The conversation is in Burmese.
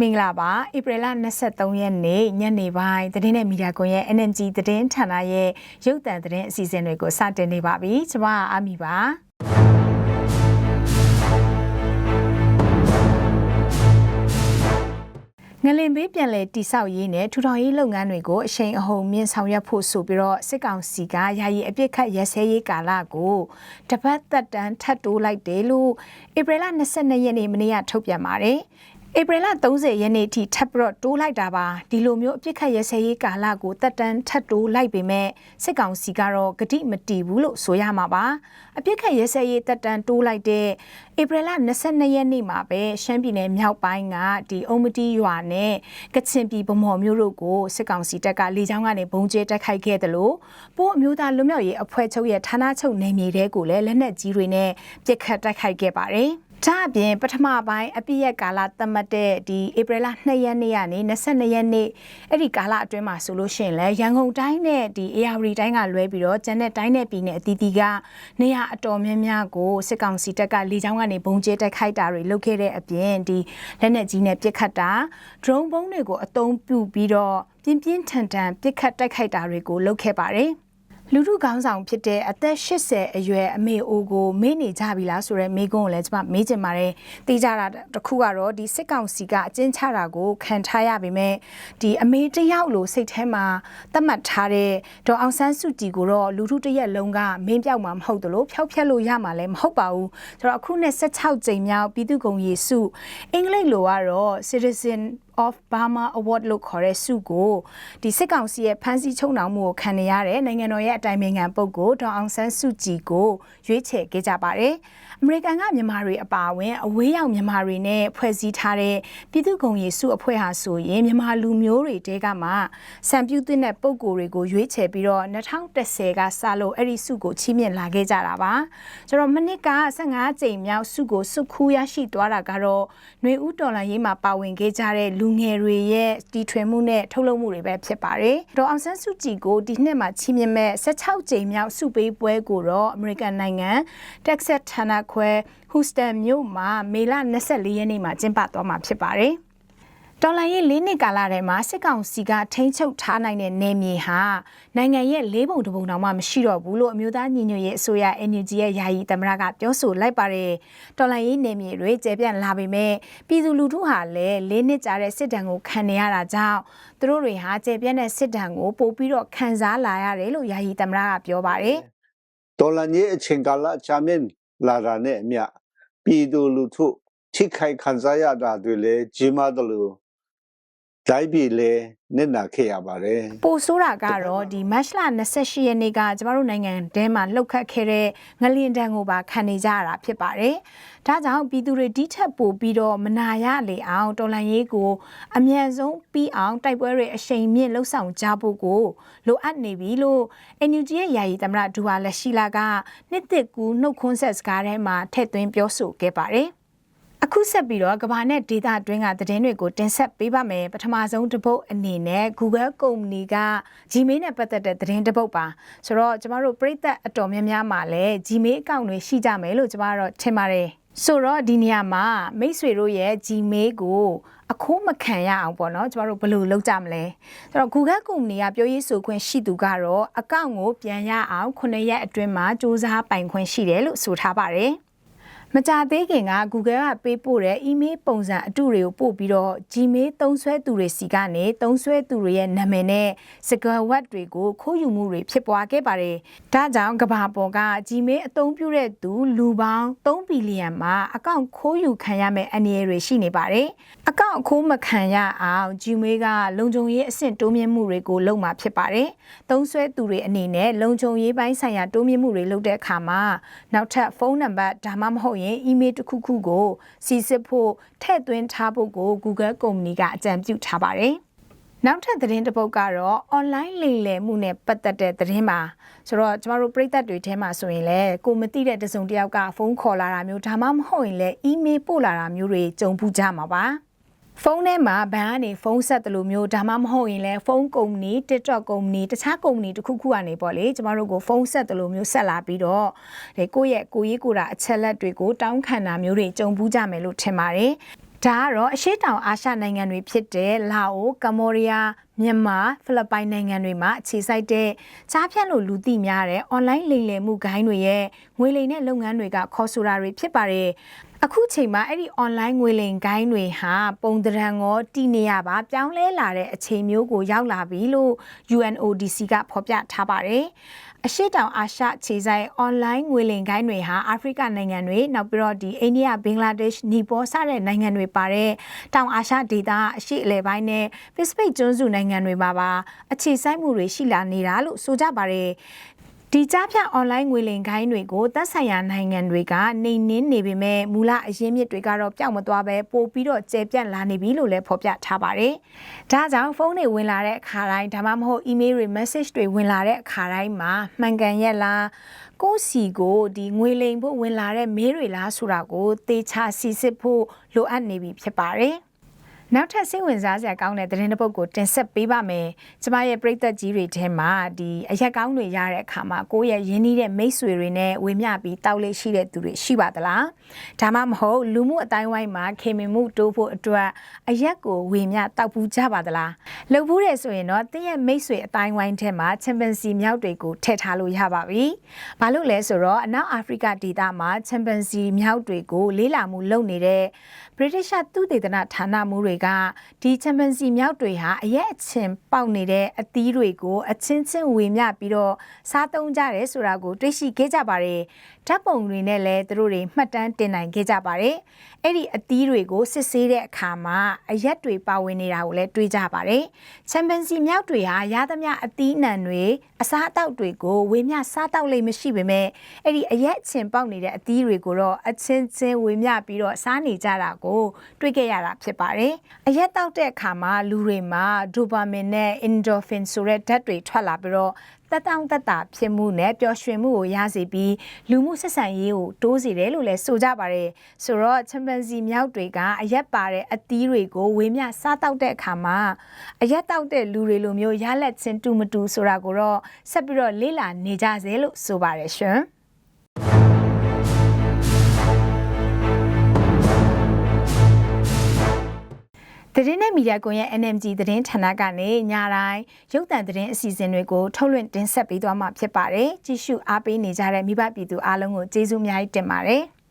မင်္ဂလာပါဧပြီလ23ရက်နေ့ညနေပိုင်းသတင်းနဲ့မီဒီယာကွန်ရဲ့ NNG သတင်းဌာနရဲ့ရုပ်သံသတင်းအစီအစဉ်တွေကိုစတင်နေပါပြီကျွန်မအာမီပါငလင်ဘေးပြန်လည်တိဆောက်ရေးနဲ့ထူထောင်ရေးလုပ်ငန်းတွေကိုအရှိန်အဟုန်မြင့်ဆောင်ရွက်ဖို့ဆိုပြီးတော့စစ်ကောင်စီကယာယီအပြစ်ခတ်ရစဲရေးကာလကိုတပတ်သက်တမ်းထပ်တိုးလိုက်တယ်လို့ဧပြီလ22ရက်နေ့မနေ့ကထုတ်ပြန်ပါတယ် ဧပြီလ30ရက်နေ့ထိထပ်ပြီးတော့တိုးလိုက်တာပါဒီလိုမျိုးအပြစ်ခတ်ရစဲရေးကာလကိုတက်တန်းထပ်တိုးလိုက်ပေမဲ့စစ်ကောင်စီကတော့ဂတိမတီဘူးလို့ဆိုရမှာပါအပြစ်ခတ်ရစဲရေးတက်တန်းတိုးလိုက်တဲ့ဧပြီလ22ရက်နေ့မှာပဲရှမ်းပြည်နယ်မြောက်ပိုင်းကဒီအုံမတီရွာနဲ့ကချင်ပြည်ဗမော်မြို့တို့ကိုစစ်ကောင်စီတပ်ကလေကြောင်းကနေဘုံကျဲတိုက်ခိုက်ခဲ့တယ်လို့ပို့အမျိုးသားလူမျိုးရေးအဖွဲ့ချုပ်ရဲ့ဌာနချုပ်နေမြေတဲကိုလည်းလက်နက်ကြီးတွေနဲ့ပစ်ခတ်တိုက်ခိုက်ခဲ့ပါတယ် ဒါအပြင်ပထမပိုင်းအပြည့်ရက်ကာလသတ်မှတ်တဲ့ဒီဧပြီလ2ရက်နေ့ကနေ22ရက်နေ့အဲ့ဒီကာလအတွင်းမှာဆိုလို့ရှိရင်လည်းရန်ကုန်တိုင်းနဲ့ဒီ AR တိုင်းကလွဲပြီးတော့ကျန်တဲ့တိုင်းနဲ့ပြည်နယ်အသီးသီးကနေရာအတော်များများကိုစစ်ကောင်စီတပ်ကလေကြောင်းကနေဘုံကျဲတိုက်ခိုက်တာတွေလုပ်ခဲ့တဲ့အပြင်ဒီလက်နက်ကြီးနဲ့ပစ်ခတ်တာ drone ဘုံတွေကိုအသုံးပြုပြီးတော့ပြင်းပြင်းထန်ထန်ပစ်ခတ်တိုက်ခိုက်တာတွေကိုလုပ်ခဲ့ပါတယ် လူထုခေါင်းဆောင်ဖြစ်တဲ့အသက်80အရွယ်အမေအိုကိုမေ့နေကြပြီလားဆိုတော့မိကုန်းကိုလည်းကျွန်မမေးချင်ပါတယ်။သိကြတာတစ်ခုကတော့ဒီစစ်ကောင်စီကအကျဉ်းချတာကိုခံထားရပေမဲ့ဒီအမေတယောက်လိုစိတ်ထဲမှာသတ်မှတ်ထားတဲ့ဒေါ်အောင်ဆန်းစုကြည်ကိုတော့လူထုတရက်လုံးကမင်းပြောက်မှာမဟုတ်သလိုဖျောက်ဖျက်လို့ရမှာလည်းမဟုတ်ပါဘူး။ဆိုတော့အခုနဲ့16ကြိမ်မြောက်ပြည်သူ့ဂုဏ်ရည်စုအင်္ဂလိပ်လိုကတော့ Citizen of Burma Award လို့ခေါ်တဲ့ဆုကိုဒီစစ်ကောင်စီရဲ့ဖမ်းဆီးချုပ်နှောင်မှုကိုခံနေရတဲ့နိုင်ငံတော်ရဲ့အတိုင်ပင်ခံပုဂ္ဂိုလ်ဒေါအောင်ဆန်းစုကြည်ကိုရွေးချယ်ခဲ့ကြပါတယ်။အမေရိကန်ကမြန်မာတွေအပါအဝင်အဝေးရောက်မြန်မာတွေနဲ့ဖွဲ့စည်းထားတဲ့ပြည်သူ့ဂုဏ်ရည်စုအဖွဲ့ဟာဆိုရင်မြန်မာလူမျိုးတွေတဲကမှစံပြုသင့်တဲ့ပုံကိုယ်တွေကိုရွေးချယ်ပြီးတော့2010ကစလို့အဲ့ဒီစုကိုချီးမြှင့်လာခဲ့ကြတာပါဆိုတော့မနစ်က15ကြိမ်မြောက်စုကိုစုခူးရရှိသွားတာကတော့ຫນွေဦးတော်လန်ရေးမှာပါဝင်ခဲ့ကြတဲ့လူငယ်တွေရဲ့တီထွင်မှုနဲ့ထုတ်လုပ်မှုတွေပဲဖြစ်ပါတယ်ဒေါ်အောင်ဆန်းစုကြည်ကိုဒီနှစ်မှာချီးမြှင့်မဲ့16ကြိမ်မြောက်စုပေးပွဲကိုတော့အမေရိကန်နိုင်ငံတက်ဆက်ဌာနခွဲဟူစတန်မြို့မှာမေလ24ရက်နေ့မှာကျင်းပသွားမှာဖြစ်ပါတယ် တော်လိုင်းရဲ့၄နှစ်ကာလထဲမှာစစ်ကောင်စီကထိန်းချုပ်ထားနိုင်တဲ့နေမြေဟာနိုင်ငံရဲ့လေးပုံတစ်ပုံတောင်မှမရှိတော့ဘူးလို့အမျိုးသားညီညွတ်ရေးအစိုးရ NUG ရဲ့ယာယီသမ္မတကပြောဆိုလိုက်ပါတယ်။တော်လိုင်းရေးနေမြေတွေကျေပြန့်လာပေမဲ့ပြည်သူလူထုဟာလည်းလေးနှစ်ကြာတဲ့စစ်တမ်းကိုခံနေရတာကြောင့်သူတို့တွေဟာကျေပြန့်တဲ့စစ်တမ်းကိုပို့ပြီးတော့ခံစားလာရတယ်လို့ယာယီသမ္မတကပြောပါတယ်။တော်လိုင်းရေးအချိန်ကာလချမင်းလာတာနဲ့အမျှပြည်သူလူထုထိခိုက်ခံစားရတာတွေလည်းကြီးမားတယ်လို့ တိုင်းပြည်လည်းနစ်နာခဲ့ရပါတယ်ပိုဆိုးတာကတော့ဒီမတ်လ28ရက်နေ့ကကျမတို့နိုင်ငံထဲမှာလှုပ်ခတ်ခဲ့တဲ့ငလျင်တန်းကိုပါခံနေကြရတာဖြစ်ပါတယ်ဒါကြောင့်ပြည်သူတွေဒီထက်ပိုပြီးတော့မနာရလေအောင်တော်လန်ရေးကိုအမြန်ဆုံးပြီးအောင်တိုက်ပွဲတွေအရှိန်မြင့်လှုပ်ဆောင်ကြဖို့ကိုလိုအပ်နေပြီလို့ NUG ရဲ့ယာယီသမ္မတဒူဝါလက်ရှိလာကနှစ်သက်ကူနှုတ်ခွန်းဆက်စကားထဲမှာထည့်သွင်းပြောဆိုခဲ့ပါတယ်။ အခုဆက်ပြီးတော့ကဘာနဲ့ဒေတာတွင်းကသတင်းတွေကိုတင်ဆက်ပေးပါမယ်ပထမဆုံးတစ်ပုတ်အနေနဲ့ Google ကုမ္ပဏီက Gmail နဲ့ပတ်သက်တဲ့သတင်းတစ်ပုတ်ပါဆိုတော့ကျမတို့ပြည်သက်အတော်များများမှာလည်း Gmail အကောင့်တွေရှိကြမယ်လို့ကျမတို့ထင်ပါတယ်ဆိုတော့ဒီနေရာမှာမိတ်ဆွေတို့ရဲ့ Gmail ကိုအခိုးမခံရအောင်ပေါ့နော်ကျမတို့ဘယ်လိုလုပ်ကြမလဲဆိုတော့ Google ကုမ္ပဏီကပြောရေးဆိုခွင့်ရှိသူကတော့အကောင့်ကိုပြန်ရအောင်9ရက်အတွင်းမှာစူးစမ်းပိုင်ခွင့်ရှိတယ်လို့ဆိုထားပါတယ် မကြသေးခင်က Google ကပေးပို့တဲ့ email ပုံစံအတုတွေကိုပို့ပြီးတော့ Gmail သုံးစွဲသူတွေစီကနေသုံးစွဲသူတွေရဲ့နာမည်နဲ့စကားဝတ်တွေကိုခိုးယူမှုတွေဖြစ်ပွားခဲ့ပါတယ်။ဒါကြောင့်ကဘာပေါ်က Gmail အသုံးပြုတဲ့သူလူပေါင်း3ဘီလီယံမှာအကောင့်ခိုးယူခံရမယ့်အန္တရာယ်တွေရှိနေပါတယ်။အကောင့်ခိုးမခံရအောင် Gmail ကလုံခြုံရေးအဆင့်တိုးမြင့်မှုတွေကိုလုပ်မှာဖြစ်ပါတယ်။သုံးစွဲသူတွေအနေနဲ့လုံခြုံရေးပိုင်းဆိုင်ရာတိုးမြင့်မှုတွေလုပ်တဲ့အခါမှာနောက်ထပ်ဖုန်းနံပါတ်ဒါမှမဟုတ်ရင် email တစ်ခုခုကိုစီစစ်ဖို့ထည့်သွင်းထားဖို့ကို Google ကုမ္ပဏီကအကြံပြုထားပါတယ်။နောက်ထပ်သတင်းတစ်ပုဒ်ကတော့ online လိမ်လည်မှုနဲ့ပတ်သက်တဲ့သတင်းပါဆိုတော့ကျမတို့ပြည်သက်တွေထဲမှာဆိုရင်လည်းကိုမသိတဲ့တစုံတစ်ယောက်ကဖုန်းခေါ်လာတာမျိုးဒါမှမဟုတ်ရင်လည်း email ပို့လာတာမျိုးတွေကြုံပူကြမှာပါ။ ဖုန်းထဲမှာဘဏ်ကနေဖုန်းဆက်တယ်လို့မျိုးဒါမှမဟုတ်ရင်လည်းဖုန်းကုမ္ပဏီ TikTok ကုမ္ပဏီတခြားကုမ္ပဏီတစ်ခုခုကနေပေါ့လေကျမတို့ကိုဖုန်းဆက်တယ်လို့မျိုးဆက်လာပြီးတော့ဒီကိုယ့်ရဲ့ကိုရေးကိုတာအချက်လက်တွေကိုတောင်းခံတာမျိုးတွေကြုံဘူးကြမယ်လို့ထင်ပါတယ်ဒါကတော့အရှေ့တောင်အာရှနိုင်ငံတွေဖြစ်တဲ့လာအိုကမ္ဘောဒီးယားမြန်မာဖိလစ်ပိုင်နိုင်ငံတွေမှာအခြေစိုက်တဲ့ကြားဖြတ်လို့လူသိများတဲ့ online လိမ်လည်မှုဂိုင်းတွေရဲ့ငွေလိမ်တဲ့လုပ်ငန်းတွေကခေါ်ဆိုတာတွေဖြစ်ပါတယ် အခုချိန်မှာအဲ့ဒီ online ငွေလိမ်ဂိုင်းတွေဟာပုံသဏ္ဍာန်ရောတည်နေရပါပြောင်းလဲလာတဲ့အချိန်မျိုးကိုရောက်လာပြီလို့ UNODC ကဖော်ပြထားပါတယ်အရှိတောင်အာရှခြေဆိုင် online ငွေလိမ်ကိုင်းတွေဟာအာဖရိကနိုင်ငံတွေနောက်ပြီးတော့ဒီအိန္ဒိယဘင်္ဂလားဒေ့ရှ်နီပေါစတဲ့နိုင်ငံတွေပါတဲ့တောင်အာရှဒေသအရှိအလယ်ပိုင်းနဲ့ပစိဖိတ်ကျွန်းစုနိုင်ငံတွေမှာပါအခြေစိုက်မှုတွေရှိလာနေတာလို့ဆိုကြပါတယ် ဒီကြားဖြတ် online ငွေလိမ်ခိုင်းတွေကိုသက်ဆိုင်ရာနိုင်ငံတွေကနှိမ်နင်းနေပေမဲ့မူလအရင်းမြစ်တွေကတော့ပျောက်မသွားပဲပို့ပြီးတော့ကျယ်ပြန့်လာနေပြီလို့လည်းဖော်ပြထားပါတယ်။ဒါကြောင့်ဖုန်းတွေဝင်လာတဲ့အခါတိုင်းဒါမှမဟုတ် email တွေ message တွေဝင်လာတဲ့အခါတိုင်းမှာမှန်ကန်ရက်လားကိုစီကိုဒီငွေလိမ်ဖို့ဝင်လာတဲ့မေးတွေလားဆိုတာကိုသေချာစီစစ်ဖို့လိုအပ်နေပြီဖြစ်ပါတယ်။ နောက်ထပ်စိတ်ဝင်စားစရာကောင်းတဲ့သတင်းတစ်ပုဒ်ကိုတင်ဆက်ပေးပါမယ်။ကျမရဲ့ပရိသတ်ကြီးတွေထဲမှာဒီအရက်ကောင်းတွေရတဲ့အခါမှာကိုယ့်ရဲ့ရင်းနှီးတဲ့မိတ်ဆွေတွေနဲ့ဝေမျှပြီးတောက်လေးရှိတဲ့သူတွေရှိပါသလား။ဒါမှမဟုတ်လူမှုအတိုင်းဝိုင်းမှာခေမင်မှုတိုးဖို့အတွက်အရက်ကိုဝေမျှတောက်ပူကြပါသလား။လှုပ်ဘူးတယ်ဆိုရင်တော့တင်းရဲ့မိတ်ဆွေအတိုင်းဝိုင်းထဲမှာချမ်ပီယံစီမြောက်တွေကိုထည့်ထားလို့ရပါပြီ။ဘာလို့လဲဆိုတော့အနောက်အာဖရိကဒေသမှာချမ်ပီယံစီမြောက်တွေကိုလေးလာမှုလုပ်နေတဲ့ British သုတေသနဌာနမှုတွေကဒီချမ်ပီယံစီမြောက်တွေဟာအရက်အချင်းပေါက်နေတဲ့အသီးတွေကိုအချင်းချင်းဝေမျှပြီးတော့စားသုံးကြတယ်ဆိုတာကိုတွေ့ရှိခဲ့ကြပါတယ်ဓာတ်ပုံတွေနဲ့လည်းသူတို့တွေမှတ်တမ်းတင်နိုင်ခဲ့ကြပါတယ်အဲ့ဒီအသီးတွေကိုစစ်ဆေးတဲ့အခါမှာအရက်တွေပါဝင်နေတာကိုလည်းတွေ့ကြပါတယ်ချမ်ပီယံစီမြောက်တွေဟာရသမျှအသီးနှံတွေအစားအသောက်တွေကိုဝေမျှစားတောက်လိမ့်မရှိပေမဲ့အဲ့ဒီအရက်အချင်းပေါက်နေတဲ့အသီးတွေကိုတော့အချင်းချင်းဝေမျှပြီးတော့စားနေကြတာကိုတွေ့ခဲ့ရတာဖြစ်ပါတယ်အရက်တောက်တဲ့အခါမှာလူတွေမှာဒိုပါမင်နဲ့အင်ဒိုဖင်ဆိုတဲ့ဓာတ်တွေထွက်လာပြီးတော့တက်တောင့်တက်တာဖြစ်မှုနဲ့ပျော်ရွှင်မှုကိုရစေပြီးလူမှုဆက်ဆံရေးကိုတိုးစေတယ်လို့လည်းဆိုကြပါတယ်ဆိုတော့ချမ်ပန်စီမြောက်တွေကအရက်ပါတဲ့အသီးတွေကိုဝေမျှစားတောက်တဲ့အခါမှာအရက်တောက်တဲ့လူတွေလိုမျိုးရလက်ချင်းတူမတူဆိုတာကိုတော့ဆက်ပြီးတော့လေ့လာနေကြစေလို့ဆိုပါတယ်ရှင် သတင်းနဲ့မီဒီယာကွန်ရဲ့ NMG သတင်းဌာနကနေညတိုင်းရုပ်သံသတင်းအစီအစဉ်တွေကိုထုတ်လွှင့်တင်ဆက်ပေးသွားမှာဖြစ်ပါတယ်။ကြည့်ရှုအားပေးနေကြတဲ့မိဘပြည်သူအားလုံးကိုကျေးဇူးအများကြီးတင်ပါတယ်။